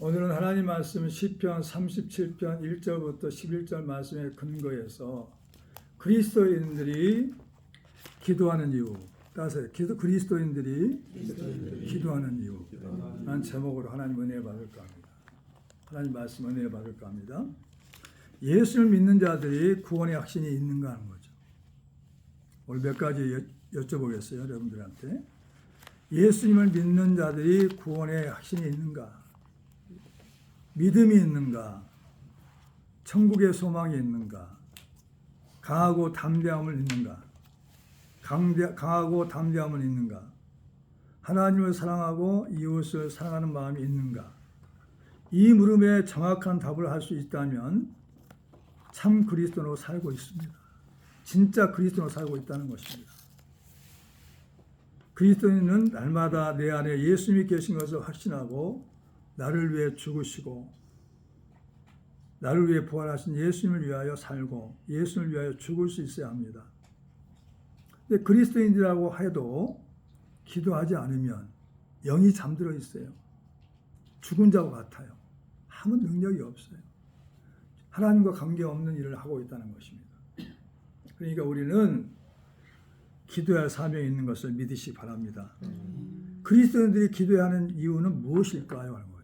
오늘은 하나님 말씀 시편 37편 1절부터 11절 말씀에 근거해서 그리스도인들이 기도하는 이유 따라서 기도 그리스도인들이 기도하는 이유 라는 제목으로 하나님 은혜 받을까 합니다. 하나님 말씀 은혜 받을까 합니다. 예수를 믿는 자들이 구원의 확신이 있는가 하는 거죠. 오늘 몇 가지 여, 여쭤보겠어요, 여러분들한테. 예수님을 믿는 자들이 구원의 확신이 있는가? 믿음이 있는가? 천국의 소망이 있는가? 강하고 담대함을 있는가? 강대, 강하고 담대함을 있는가? 하나님을 사랑하고 이웃을 사랑하는 마음이 있는가? 이 물음에 정확한 답을 할 수 있다면 참 그리스도로 살고 있습니다. 진짜 그리스도로 살고 있다는 것입니다. 그리스도인은 날마다 내 안에 예수님이 계신 것을 확신하고 나를 위해 죽으시고 나를 위해 부활하신 예수님을 위하여 살고 예수님을 위하여 죽을 수 있어야 합니다. 근데 그리스도인이라고 해도 기도하지 않으면 영이 잠들어 있어요. 죽은 자와 같아요. 아무 능력이 없어요. 하나님과 관계없는 일을 하고 있다는 것입니다. 그러니까 우리는 기도해야 할 사명이 있는 것을 믿으시 기 바랍니다. 그리스도인들이 기도해야 하는 이유는 무엇일까요?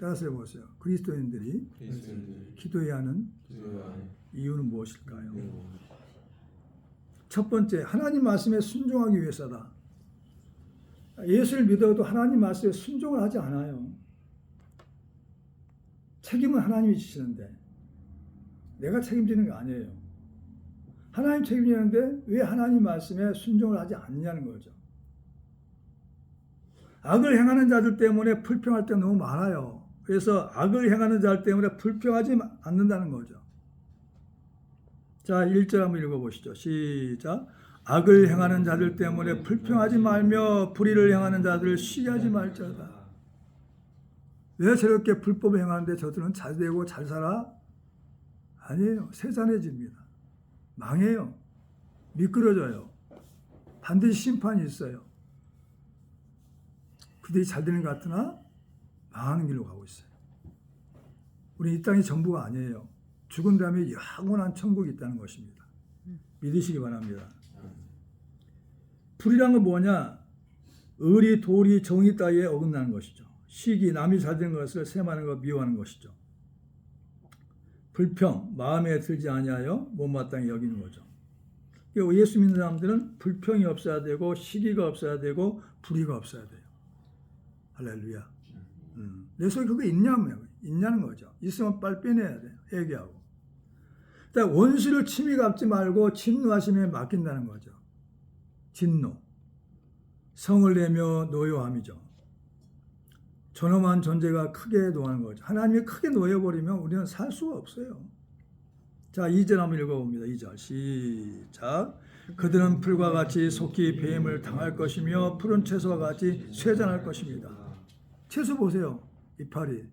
따라서 해보세요. 그리스도인들이 그리스도인들이 기도해야 하는 기도해야 하는 이유는 무엇일까요? 첫 번째, 하나님 말씀에 순종하기 위해서다. 예수를 믿어도 하나님 말씀에 순종을 하지 않아요. 책임은 하나님이 지시는데 내가 책임지는 게 아니에요. 하나님 책임지는데 왜 하나님 말씀에 순종을 하지 않냐는 거죠. 악을 행하는 자들 때문에 불평할 때 너무 많아요. 그래서 악을 행하는 자들 때문에 불평하지 않는다는 거죠. 자, 1절 한번 읽어보시죠. 시작. 악을 행하는 자들 때문에 불평하지 말며 불의를 행하는 자들을 쉬게 하지 말자다. 왜 저렇게 불법을 행하는데 저들은 잘 되고 잘 살아? 아니에요. 세잔해집니다. 망해요. 미끄러져요. 반드시 심판이 있어요. 그들이 잘 되는 것 같으나 망하는 길로 가고 있어요. 우리 이 땅이 전부가 아니에요. 죽은 다음에 영원한 천국이 있다는 것입니다. 믿으시기 바랍니다. 불이란 건 뭐냐? 의리, 도리, 정의 따위에 어긋나는 것이죠. 시기, 남이 잘 되는 것을 세마는 것 미워하는 것이죠. 불평, 마음에 들지 아니하여 못마땅히 여기는 거죠. 그러니까 예수 믿는 사람들은 불평이 없어야 되고 시기가 없어야 되고 불의가 없어야 돼요. 할렐루야. 음. 내 속에 그게 있냐면 있냐는 거죠. 있으면 빨리 빼내야 돼요. 얘기하고. 일단 원수를 침이 갚지 말고 진노하심에 맡긴다는 거죠. 진노. 성을 내며 노여함이죠. 존엄한 존재가 크게 노하는 거죠. 하나님이 크게 놓여버리면 우리는 살 수가 없어요. 자, 2절 한번 읽어봅니다. 2절. 시작. 그들은 풀과 같이 속히 뱀을 당할 것이며 푸른 채소와 같이 쇠잔할 것입니다. 채소 보세요. 이파리.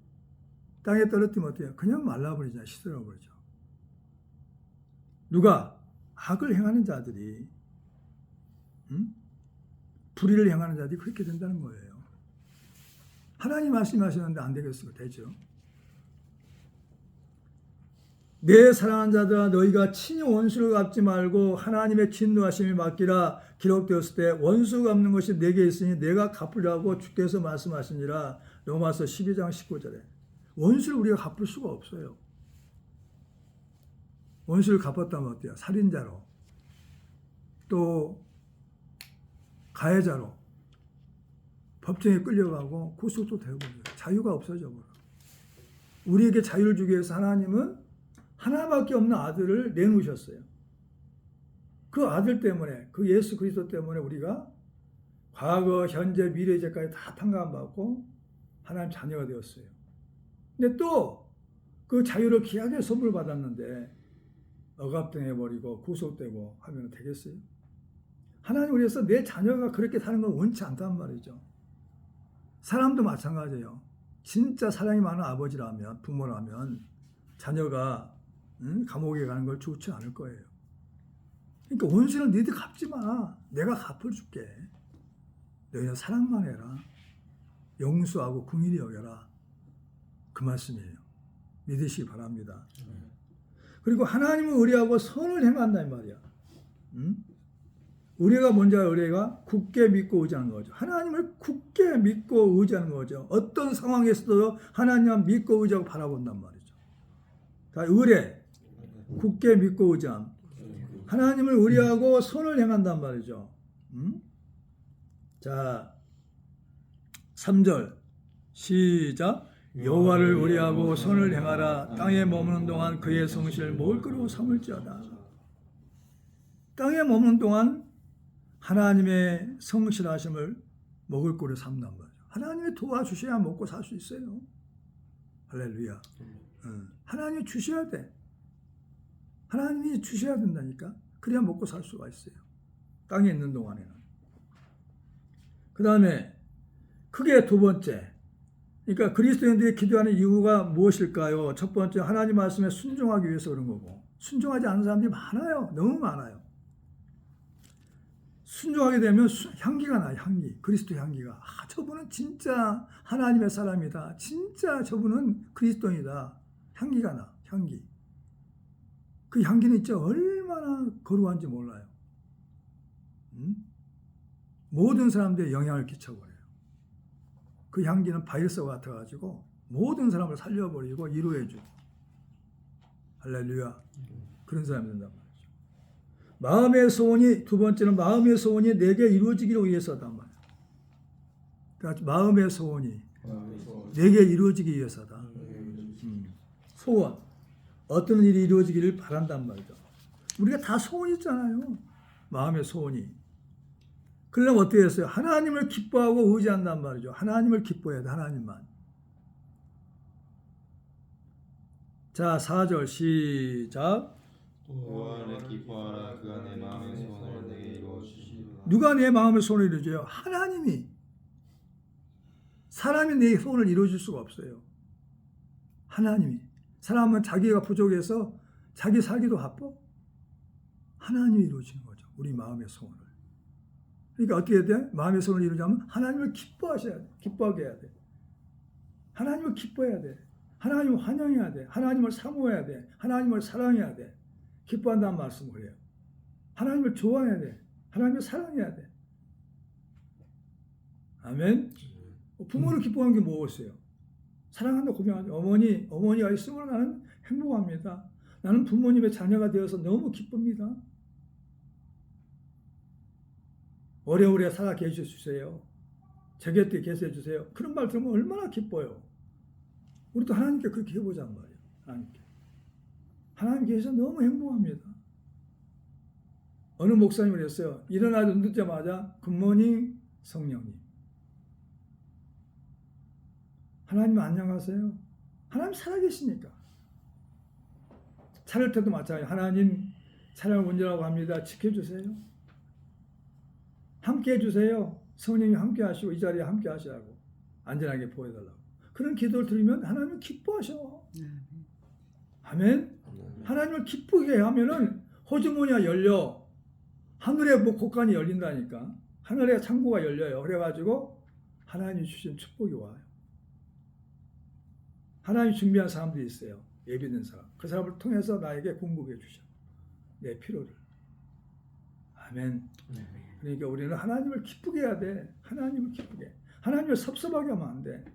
땅에 떨어뜨리면 어때요? 그냥 말라버리잖아요. 시들어버리죠. 누가? 악을 행하는 자들이, 음? 불의를 행하는 자들이 그렇게 된다는 거예요. 하나님 말씀하시는데 안 되겠어요. 되죠. 내 사랑하는 자들아 너희가 친히 원수를 갚지 말고 하나님의 진노하심이 맡기라 기록되었을 때 원수 갚는 것이 내게 있으니 내가 갚으라고 주께서 말씀하시니라 로마서 12장 19절에 원수를 우리가 갚을 수가 없어요. 원수를 갚았다면 어때요? 살인자로 또 가해자로 법정에 끌려가고 구속도 되고 자유가 없어져 버려. 우리에게 자유를 주기 위해서 하나님은 하나밖에 없는 아들을 내놓으셨어요. 그 아들 때문에 그 예수 그리스도 때문에 우리가 과거, 현재, 미래, 이제까지 다 판가받고 하나님 자녀가 되었어요. 근데 또 그 자유를 귀하게 선물 받았는데 억압당해 버리고 구속되고 하면 되겠어요? 하나님 우리에서 내 자녀가 그렇게 사는 걸 원치 않단 말이죠. 사람도 마찬가지예요. 진짜 사랑이 많은 아버지라면 부모라면 자녀가 응? 감옥에 가는 걸 좋지 않을 거예요. 그러니까 원수는 너희들 갚지 마. 내가 갚아줄게. 너희는 사랑만 해라. 용서하고 긍휼히 여겨라. 그 말씀이에요. 믿으시기 바랍니다. 그리고 하나님을 의뢰하고 선을 행한다 이 말이야. 응? 의뢰가 뭔지 알아요? 의뢰가 굳게 믿고 의지하는 거죠. 하나님을 굳게 믿고 의지하는 거죠. 어떤 상황에서도 하나님만 믿고 의지하고 바라본단 말이죠. 자, 의뢰, 굳게 믿고 의지함. 하나님을 의뢰하고 선을 행한단 말이죠. 응? 자, 3절 시작 여호와를 의뢰하고 선을 행하라 땅에 머무는 동안 그의 먹을 거로 삼을지어다 땅에 머무는 동안 하나님의 성실하심을 먹을 거로 삼단 말이죠 하나님이 도와주셔야 먹고 살 수 있어요 할렐루야 응. 하나님이 주셔야 돼 하나님이 주셔야 된다니까 그래야 먹고 살 수가 있어요 땅에 있는 동안에는 그 다음에 크게 두 번째. 그러니까 그리스도인들이 기도하는 이유가 무엇일까요? 첫 번째 하나님 말씀에 순종하기 위해서 그런 거고 순종하지 않는 사람들이 많아요. 너무 많아요. 순종하게 되면 수- 향기가 나요. 향기. 그리스도 향기가. 아, 저분은 진짜 하나님의 사람이다. 진짜 저분은 그리스도인이다. 향기가 나. 향기. 그 향기는 진짜 얼마나 거룩한지 몰라요. 음? 모든 사람들의 영향을 끼쳐버려요. 그 향기는 바이러스와 같아가지고 모든 사람을 살려버리고 이루해주고 할렐루야 그런 사람이 된단 말이죠. 마음의 소원이 두 번째는 마음의 소원이 내게 이루어지기를 위해서단 말이야. 그러니까 마음의 소원이 내게 이루어지기 위해서다. 음. 소원 어떤 일이 이루어지기를 바란단 말이죠. 우리가 다 소원 있잖아요. 마음의 소원이. 그러려면 어떻게 했어요? 하나님을 기뻐하고 의지한단 말이죠. 하나님을 기뻐해야 돼, 하나님만. 자, 4절 시작. 기뻐하라 그가 내 마음의 소원을 내게 이루어 주시리라 누가 내 마음의 소원을 이루어 줘요? 하나님이. 사람이 내 소원을 이루어 줄 수가 없어요. 하나님이. 사람은 자기가 부족해서 자기 살기도 바빠. 하나님이 이루어지는 거죠. 우리 마음의 소원을. 그러니까 어떻게 해야 돼? 마음의 소원을 이루자면 하나님을 기뻐하셔야 돼. 기뻐하게 해야 돼. 하나님을 기뻐해야 돼. 하나님을 환영해야 돼. 하나님을 사모해야 돼. 하나님을 사랑해야 돼. 기뻐한다는 말씀을 해요. 하나님을 좋아해야 돼. 하나님을 사랑해야 돼. 아멘. 부모를 기뻐하는 게 무엇이에요? 사랑한다 고백하죠. 어머니, 어머니가 있으면 나는 행복합니다. 나는 부모님의 자녀가 되어서 너무 기쁩니다. 오래오래 살아 계셔 주세요. 제 곁에 계셔 주세요. 그런 말 들으면 얼마나 기뻐요. 우리도 하나님께 그렇게 해보자는 말이에요. 하나님께. 하나님 계셔서 너무 행복합니다. 어느 목사님을 했어요. 일어나 눈 뜨자마자 굿모닝 성령님. 하나님 안녕하세요. 하나님 살아계시니까. 차를 때도 마찬가지. 하나님 차량을 운전하고 합니다. 지켜주세요. 함께 해주세요. 성령이 함께 하시고 이 자리에 함께 하시라고. 안전하게 보여달라고. 그런 기도를 드리면 하나님은 기뻐하셔. 아멘. 하나님을 기쁘게 하면은 호주머니가 열려. 하늘에 뭐 곳간이 열린다니까. 하늘에 창고가 열려요. 그래가지고 하나님이 주신 축복이 와요. 하나님이 준비한 사람들이 있어요. 예비된 사람. 그 사람을 통해서 나에게 공급해 주셔. 내 필요를. 아멘. 그러니까 우리는 하나님을 기쁘게 해야 돼. 하나님을 기쁘게. 하나님을 섭섭하게 하면 안 돼.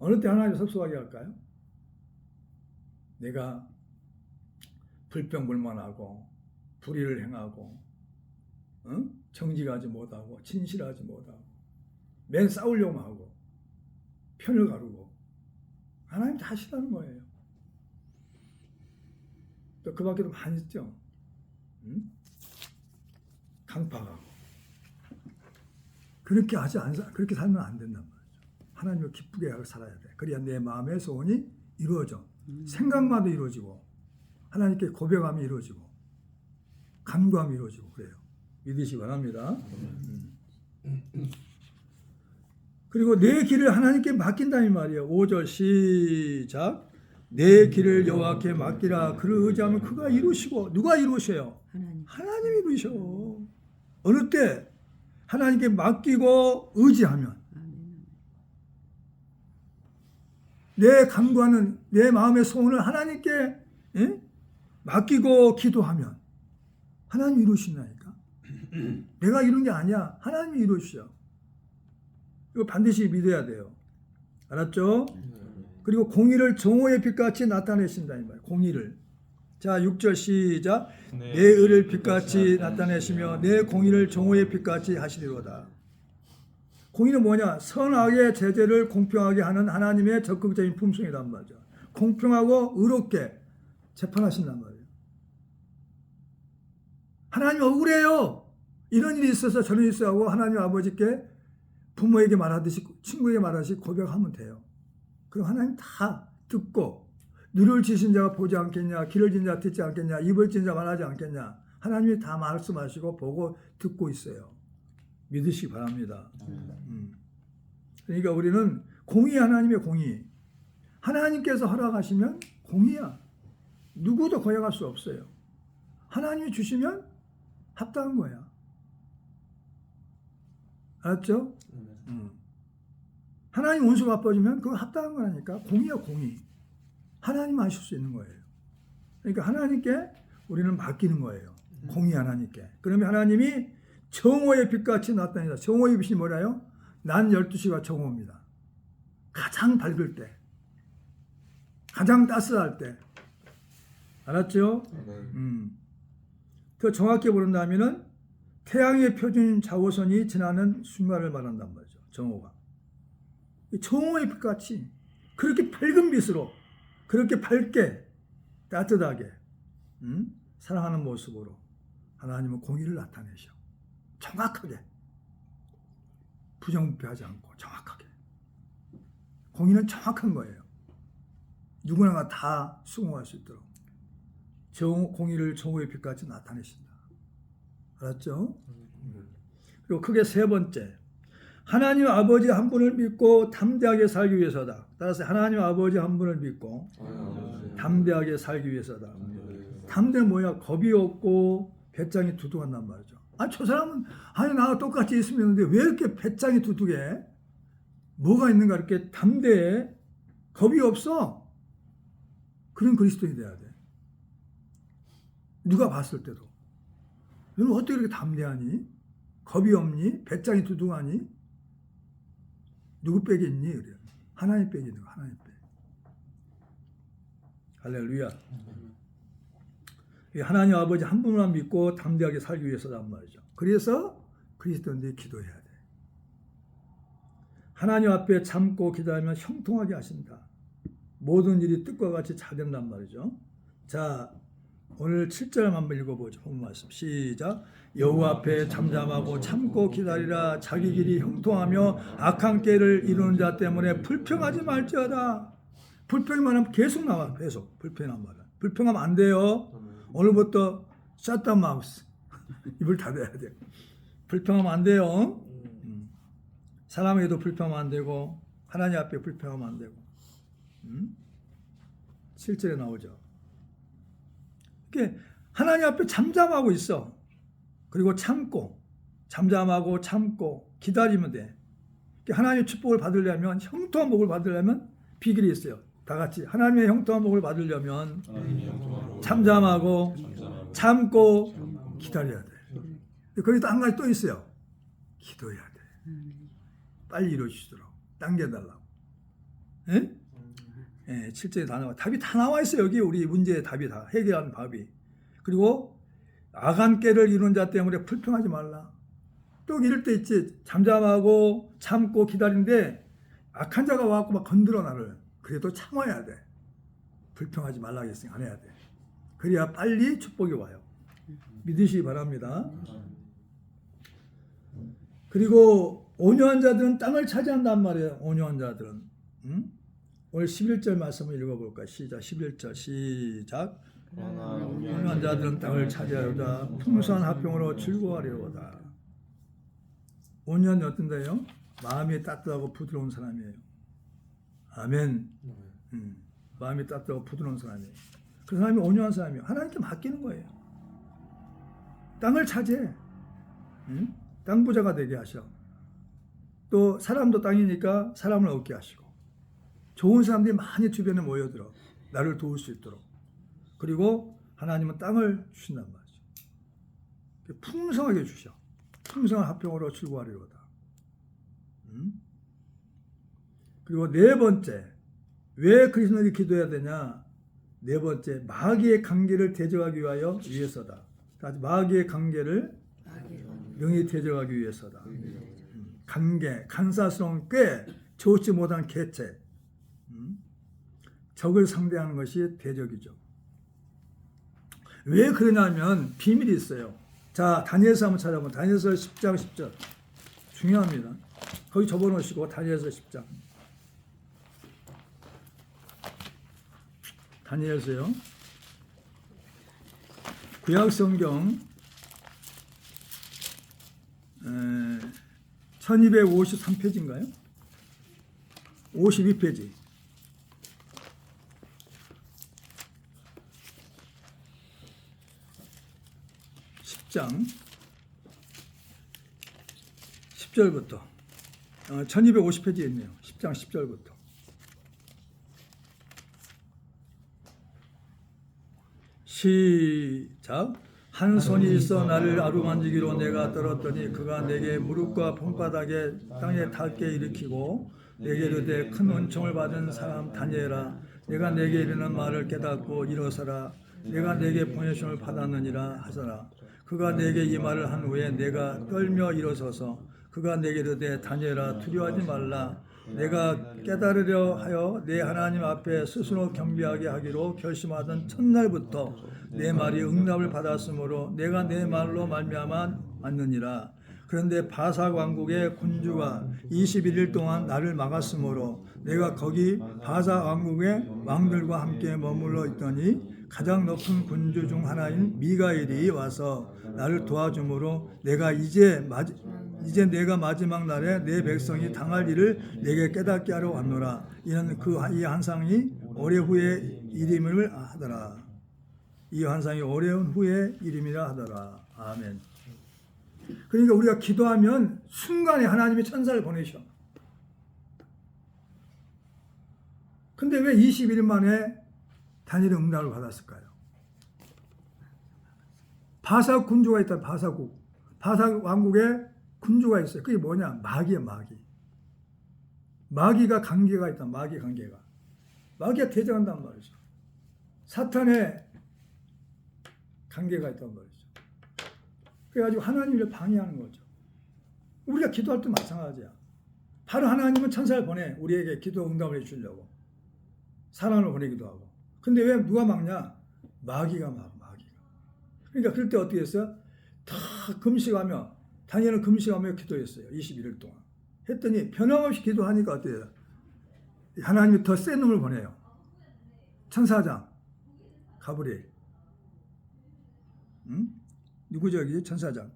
어느 때 하나님을 섭섭하게 할까요? 내가 불평불만하고 불의를 행하고 응? 정직하지 못하고 진실하지 못하고 맨 싸우려고 하고 편을 가르고 하나님 다 싫어하는 거예요. 또그 밖에도 많이 있죠. 응? 강파가 그렇게 하지 않 그렇게 살면 안 된단 말이죠. 하나님을 기쁘게 하고 살아야 돼. 그래야 내 마음의 소원이 이루어져. 생각마도 이루어지고 하나님께 고백함이 이루어지고 간구함이 이루어지고 그래요. 믿으시기 바랍니다. 음. 그리고 내 길을 하나님께 맡긴다 이 말이에요. 5절 시작. 내 길을 여호와께 맡기라. 그를 의지하면 그가 이루시고 누가 이루셔요? 하나님. 하나님이 이루셔. 어느 때 하나님께 맡기고 의지하면. 내 간구하는 내 마음의 소원을 하나님께 예? 맡기고 기도하면 하나님 이루신다니까. 내가 이룬 게 아니야. 하나님이 이루시죠. 이거 반드시 믿어야 돼요. 알았죠? 그리고 공의를 정오의 빛같이 나타내신다 이 말. 공의를. 자, 6절 시작. 내 의를 빛같이 나타내시며 내 공의를 정오의 빛같이 하시리로다. 공의는 뭐냐? 선하게 제재를 공평하게 하는 하나님의 적극적인 품성이란 말이죠. 공평하고 의롭게 재판하신단 말이에요. 하나님 억울해요. 이런 일이 있어서 저런 일이 있어 하고 하나님 아버지께 부모에게 말하듯이 친구에게 말하듯이 고백하면 돼요. 그럼 하나님 다 듣고 눈을 지신 자가 보지 않겠냐 귀를 진 자가 듣지 않겠냐 입을 진 자가 말하지 않겠냐 하나님이 다 말씀하시고 보고 듣고 있어요. 믿으시기 바랍니다. 음. 그러니까 우리는 공의 하나님의 공의. 하나님께서 허락하시면 공의야. 누구도 거역할 수 없어요. 하나님이 주시면 합당한 거야. 알았죠? 음. 하나님 원수 갚아주면 그거 합당한 거라니까. 공의야, 공의. 하나님 하실 수 있는 거예요. 그러니까 하나님께 우리는 맡기는 거예요. 공의 하나님께. 그러면 하나님이 정오의 빛같이 나타낸다. 정오의 빛이 뭐라요? 난 12시가 정오입니다. 가장 밝을 때. 가장 따스할 때. 알았죠? 음. 더 정확히 부른다면은 태양의 표준 자오선이 지나는 순간을 말한단 말이죠. 정오가. 이 정오의 빛같이 그렇게 밝은 빛으로 그렇게 밝게 따뜻하게 음? 사랑하는 모습으로 하나님은 공의를 나타내셔. 정확하게 부정부패하지 않고 정확하게 공의는 정확한 거예요. 누구나가 다 수긍할 수 있도록 정, 공의를 정오의 빛같이 나타내신다. 알았죠? 그리고 크게 세 번째 하나님 아버지 한 분을 믿고 담대하게 살기 위해서다. 따라서 하나님 아버지 한 분을 믿고 담대하게 살기 위해서다. 담대는 뭐야? 겁이 없고 배짱이 두둑한단 말이죠. 아, 저 사람은 아니 나와 똑같이 있으면 되는데 왜 이렇게 배짱이 두둑해? 뭐가 있는가 이렇게 담대해? 겁이 없어. 그런 그리스도인이 돼야 돼. 누가 봤을 때도. 너는 어떻게 이렇게 담대하니? 겁이 없니? 배짱이 두둥하니? 누구 빼기 있니? 그래. 하나님 빼기 있는 거, 하나님 빼. 할렐루야. 이 하나님 아버지 한 분만 믿고 담대하게 살기 위해서란 말이죠. 그래서 그리스도인들이 기도해야 돼. 하나님 앞에 참고 기도하면 형통하게 하신다. 모든 일이 뜻과 같이 잘 된단 말이죠. 자, 오늘 7절 한번 읽어보죠. 본 말씀 시작. 여호와 앞에 잠잠하고 참고 기다리라. 자기 길이 형통하며 악한 깨를 이루는 자 때문에 불평하지 말지어다. 불평만 하면 계속 나와. 계속 불평한 말은. 불평하면 안 돼요. 오늘부터 샷다운 마우스 입을 닫아야 돼. 불평하면 안 돼요. 음. 사람에게도 불평하면 안 되고 하나님 앞에 불평하면 안 되고. 음? 7절에 나오죠. 하나님 앞에 잠잠하고 있어. 그리고 참고 잠잠하고 참고 기다리면 돼. 하나님의 축복을 받으려면 형통한 복을 받으려면 비결이 있어요. 다 같이 하나님의 형통한 복을 받으려면 잠잠하고 참고 기다려야 돼. 거기도 한 가지 또 있어요. 기도해야 돼. 빨리 이루어지도록 당겨달라고. 예? 예, 7절에 다 나와. 답이 다 나와 있어요. 여기 우리 문제의 답이 다 해결하는 답이. 그리고 악한 깨를 이룬 자 때문에 불평하지 말라. 또 이럴 때 있지. 잠잠하고 참고 기다리는데 악한 자가 와갖고 막 건드려 나를. 그래도 참아야 돼. 불평하지 말라 했으니 안 해야 돼. 그래야 빨리 축복이 와요. 믿으시기 바랍니다. 그리고 온유한 자들은 땅을 차지한단 말이에요. 온유한 자들은. 응? 오늘 11절 말씀을 읽어볼까? 시작. 11절 시작. 온유한 자들은 땅을 차지하려다 풍성한 합병으로 즐거워하려다. 온유한 어떤데요? 마음이 따뜻하고 부드러운 사람이에요. 아멘. 음, 마음이 따뜻하고 부드러운 사람이에요. 그 사람이 온유한 사람이에요. 하나님께 맡기는 거예요. 땅을 차지해. 응? 땅 부자가 되게 하셔. 또 사람도 땅이니까 사람을 얻게 하시고. 좋은 사람들이 많이 주변에 모여들어 나를 도울 수 있도록 그리고 하나님은 땅을 주신단 말이죠. 풍성하게 주셔. 풍성한 합병으로 출구하리로다. 음? 그리고 네 번째 왜 그리스도인이 기도해야 되냐? 네 번째 마귀의 관계를 대적하기 위하여 위해서다. 마귀의 관계를 명예 대적하기 위해서다. 음, 관계, 간사스러운 꽤 좋지 못한 개체, 음, 적을 상대하는 것이 대적이죠. 왜 그러냐면 비밀이 있어요. 자, 다니엘서 한번 찾아보면 다니엘서 10장 10절 중요합니다. 거기 접어 놓으시고 다니엘서 10장 다니엘서요. 구약 성경 1253페이지인가요? 52페이지. 십장 10절부터. 어, 1250페이지에 있네요. 10장 10절부터. 시작. 한 손이 있어 나를 아루만지기로 내가 떨었더니 그가 내게 무릎과 손바닥에 땅에 닿게 일으키고 내게 이르되 큰 은총을 받은 사람 다니엘아 내가 내게 이르는 말을 깨닫고 일어서라. 내가 내게 보내심을 받았느니라 하더라 그가 내게 이 말을 한 후에 내가 떨며 일어서서 그가 내게 이르되 다니엘아 두려워하지 말라 내가 깨달으려 하여 내 하나님 앞에 스스로 경배하게 하기로 결심하던 첫날부터 내 말이 응답을 받았으므로 내가 내 말로 말미암아 왔느니라. 그런데 바사 왕국의 군주가 21일 동안 나를 막았으므로 내가 거기 바사 왕국의 왕들과 함께 머물러 있더니 가장 높은 군주 중 하나인 미가엘이 와서 나를 도와주므로 내가 이제 마지, 이제 내가 마지막 날에 내 백성이 당할 일을 내게 깨닫게 하러 왔노라. 이는 그 이 환상이 오래 후에 일임을 하더라. 이 환상이 어려운 후에 일임이라 하더라. 아멘. 그러니까 우리가 기도하면 순간에 하나님이 천사를 보내셔. 근데 왜 21일 만에 단일의 응답을 받았을까요? 바사 군주가 있다. 바사국. 바사 왕국에 군주가 있어요. 그게 뭐냐? 마귀야, 마귀. 마귀가 관계가 있다. 마귀 관계가. 마귀가 대적한단 말이죠. 사탄의 관계가 있단 말이죠. 그래가지고 하나님을 방해하는 거죠. 우리가 기도할 때 마찬가지야. 바로 하나님은 천사를 보내 우리에게 기도 응답을 해주려고 사랑을 보내기도 하고. 근데 왜 누가 막냐? 마귀가 막. 그러니까 그럴 때 어떻게 했어요? 다 금식하며 다니엘은 금식하며 기도했어요. 21일 동안. 했더니 변함없이 기도하니까 어때요? 하나님이 더 센 놈을 보내요. 천사장 가브리엘. 응? 누구 저기 천사장?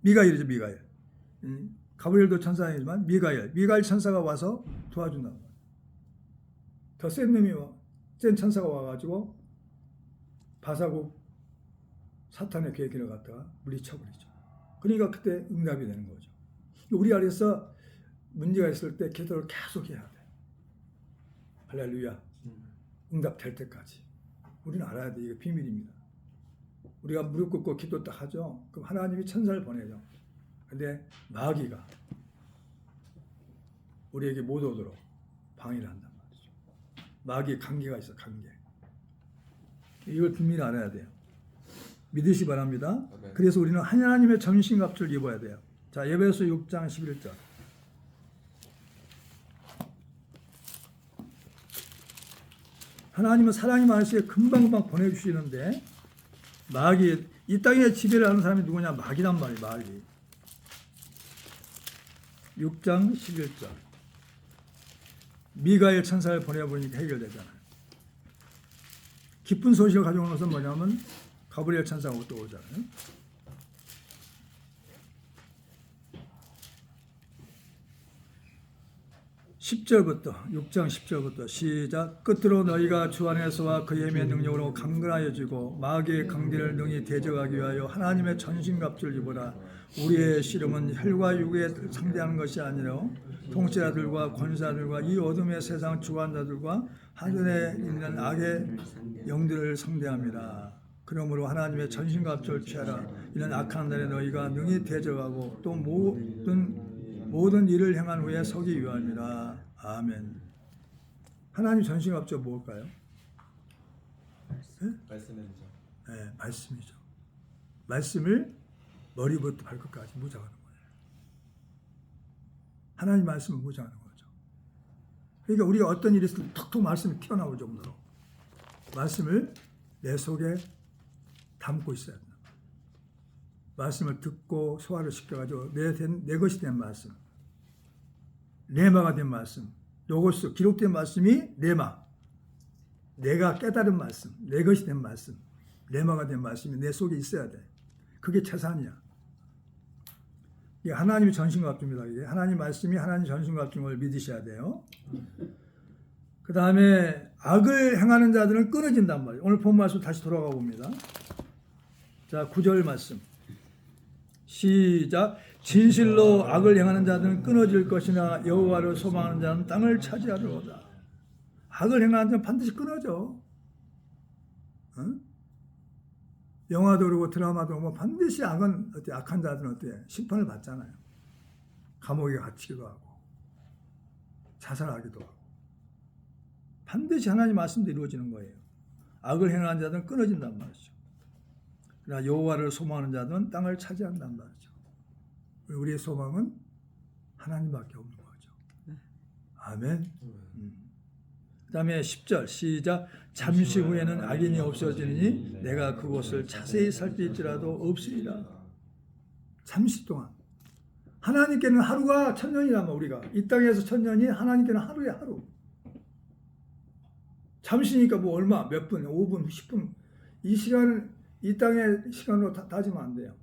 미가엘이죠 미가엘. 응? 가브리엘도 천사이지만 미가엘. 미가엘 천사가 와서 도와준다. 더센 놈이 와, 센 천사가 와가지고 바사국 사탄의 계획을 갖다가 물리쳐버리죠. 그러니까 그때 응답이 되는 거죠. 우리 안에서 문제가 있을 때 기도를 계속 해야 돼. 할렐루야. 응답될 때까지. 우리는 알아야 돼. 이게 비밀입니다. 우리가 무릎 꿇고 기도 딱 하죠. 그럼 하나님이 천사를 보내죠. 근데 마귀가 우리에게 못 오도록 방해를 한단 말이죠. 마귀의 관계가 있어, 관계. 이걸 분명히 알아야 돼요. 믿으시 바랍니다. 그래서 우리는 하나님의 전신갑주를 입어야 돼요. 자, 예배소 6장 11절. 하나님은 사랑이 많으시게 금방금방 보내주시는데 마귀 이 땅에 지배를 하는 사람이 누구냐 마귀란 말이에요 마귀 6장 11절 미가엘 천사를 보내보니까 해결되잖아요 기쁜 소식을 가져오는 것은 뭐냐면 가브리엘 천사가 또 오잖아요. 십절부터 6장 10절부터 시작. 끝으로 너희가 주 안에서와 그의 능력으로 강건하여 지고 마귀의 강대를 능히 대적하기 위하여 하나님의 전신갑주를 입어라. 우리의 씨름은 혈과 육에 상대하는 것이 아니라 통치자들과 권사들과 이 어둠의 세상 주관자들과 하늘에 있는 악의 영들을 성대합니다. 그러므로 하나님의 전신갑주를 취하라. 이는 악한 날에 너희가 능히 대적하고 또 모든 모든 일을 행한 후에 서기 위함이라. 아멘. 하나님 전신갑주가 뭘까요? 말씀해주죠. 네, 말씀이죠. 말씀을 머리부터 발끝까지 무장하는 거예요. 하나님 말씀을 무장하는 거죠. 그러니까 우리가 어떤 일이 있을 때 톡톡 말씀이 튀어나올 정도로 말씀을 내 속에 담고 있어야 된다. 말씀을 듣고 소화를 시켜가지고 내, 된- 내 것이 된 말씀, 레마가 된 말씀, 요거스 기록된 말씀이 레마, 내가 깨달은 말씀, 내 것이 된 말씀, 레마가 된 말씀이 내 속에 있어야 돼. 그게 재산이야. 이게 하나님의 전신갑주입니다. 이게 하나님 말씀이 하나님 전신갑주를 믿으셔야 돼요. 그 다음에 악을 행하는 자들은 끊어진단 말이에요. 오늘 본 말씀 다시 돌아가 봅니다. 자, 9절 말씀. 시작. 진실로 악을 행하는 자들은 끊어질 것이나 여호와를 소망하는 자는 땅을 차지하리로다. 악을 행하는 자는 반드시 끊어져. 응? 영화도 그러고 드라마도 그러고 반드시 악은 어때 악한 자들은 어때 심판을 받잖아요. 감옥에 갇히기도 하고 자살하기도 하고 반드시 하나님 말씀도 이루어지는 거예요. 악을 행하는 자들은 끊어진단 말이죠. 그러나 여호와를 소망하는 자들은 땅을 차지한단 말이죠. 우리의 소망은 하나님밖에 없는 거죠. 아멘. 그 다음에 10절 시작 잠시 후에는 악인이 없어지니 내가 그곳을 자세히 살필지라도 없으리라 잠시 동안 하나님께는 하루가 천년이라면 우리가 이 땅에서 천년이 하나님께는 하루에 하루 잠시니까 뭐 얼마 몇 분, 5분, 10분 이 시간을 이 땅의 시간으로 다, 따지면 안 돼요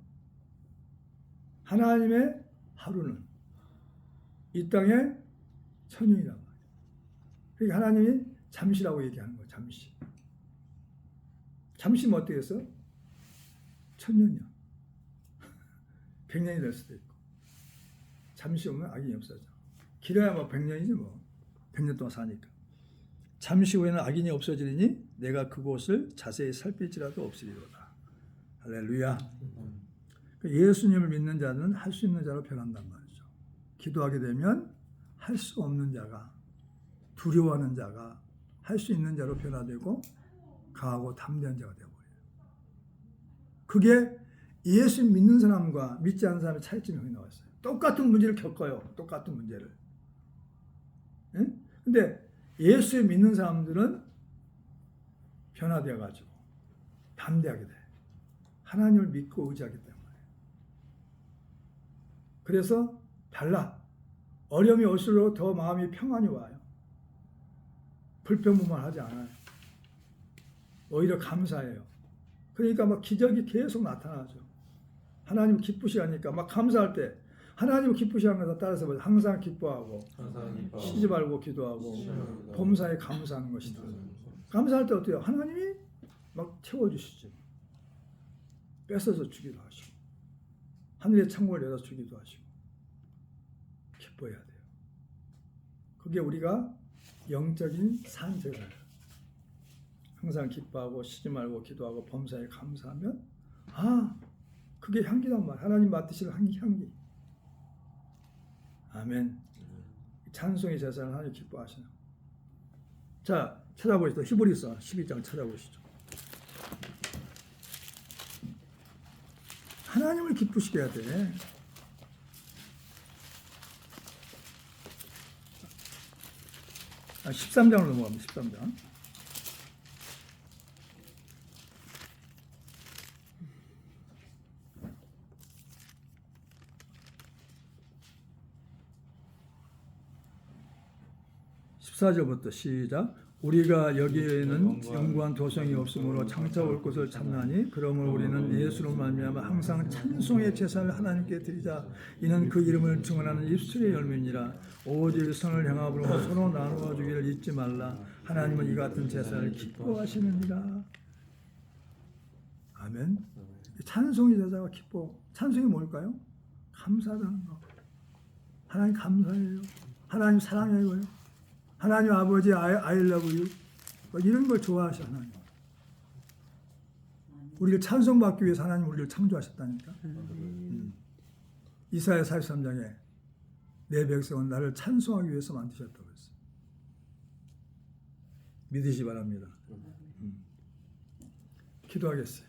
하나님의 하루는 이 땅의 천년이란 말이에요 그러니까 하나님이 잠시라고 얘기하는 거예요. 잠시. 잠시면 어떻게 했어? 천년이야. 백년이 될 수도 있고. 잠시 오면 악이 없어져. 길어야 뭐 백년이지 뭐. 백년 동안 사니까. 잠시 후에는 악인이 없어지리니 내가 그곳을 자세히 살필지라도 없으리로다. 할렐루야. 그 예수님을 믿는 자는 할 수 있는 자로 변한단 말이죠. 기도하게 되면 할 수 없는 자가 두려워하는 자가 할 수 있는 자로 변화되고 강하고 담대한 자가 되어버려요. 그게 예수 믿는 사람과 믿지 않는 사람의 차이점이 여기 나왔어요. 똑같은 문제를 겪어요. 똑같은 문제를. 예? 근데 예수 믿는 사람들은 변화되어 가지고 담대하게 돼. 하나님을 믿고 의지하기 때문에. 그래서 달라. 어려움이 올수록 더 마음이 평안이 와요. 불평불만 하지 않아요. 오히려 감사해요. 그러니까 막 기적이 계속 나타나죠. 하나님 기쁘시하니까 막 감사할 때 하나님 기쁘시하는 것에 따라서 뭐 항상 기뻐하고. 쉬지 말고 기도하고 범사에 감사하는 것이다. 감사할 때 어때요? 하나님이 막 채워주시지. 뺏어서 주기도 하시고 하늘의 창고를 열어 주기도 하시고 기뻐해야 돼요. 그게 우리가 영적인 산재가요. 항상 기뻐하고 쉬지 말고 기도하고 범사에 감사하면 아 그게 향기란 말. 하나님 맡으실 향기 향기. 아멘. 찬송의 제사를 하나님 기뻐하시는. 자 찾아보시죠. 히브리서 12장 찾아보시죠. 하나님을 기쁘시게 해야 돼. 아, 13장으로 넘어갑니다. 13장. (14절부터) 시작. 우리가 여기에는 영구한 도성이 없으므로 장차 올 것을 찾나니 그러므로 우리는 예수로 말미암아 항상 찬송의 제사를 하나님께 드리자. 이는 그 이름을 증언하는 입술의 열매니라. 오직 선을 행함으로 서로 나누어 주기를 잊지 말라. 하나님은 이 같은 제사를 기뻐하시느니라. 아멘. 찬송의 제사가 기뻐. 찬송이 뭘까요? 감사하다는 거. 하나님 감사해요. 하나님 사랑해요. 하나님 아버지 love you. 뭐 이런 걸 좋아하셔 하나님. 우리를 찬송받기 위해서 하나님 우리를 창조하셨다니까. 음. 이사야 43장에 내 백성은 나를 찬송하기 위해서 만드셨다고 했어. 믿으시 바랍니다. 음. 기도하겠어요.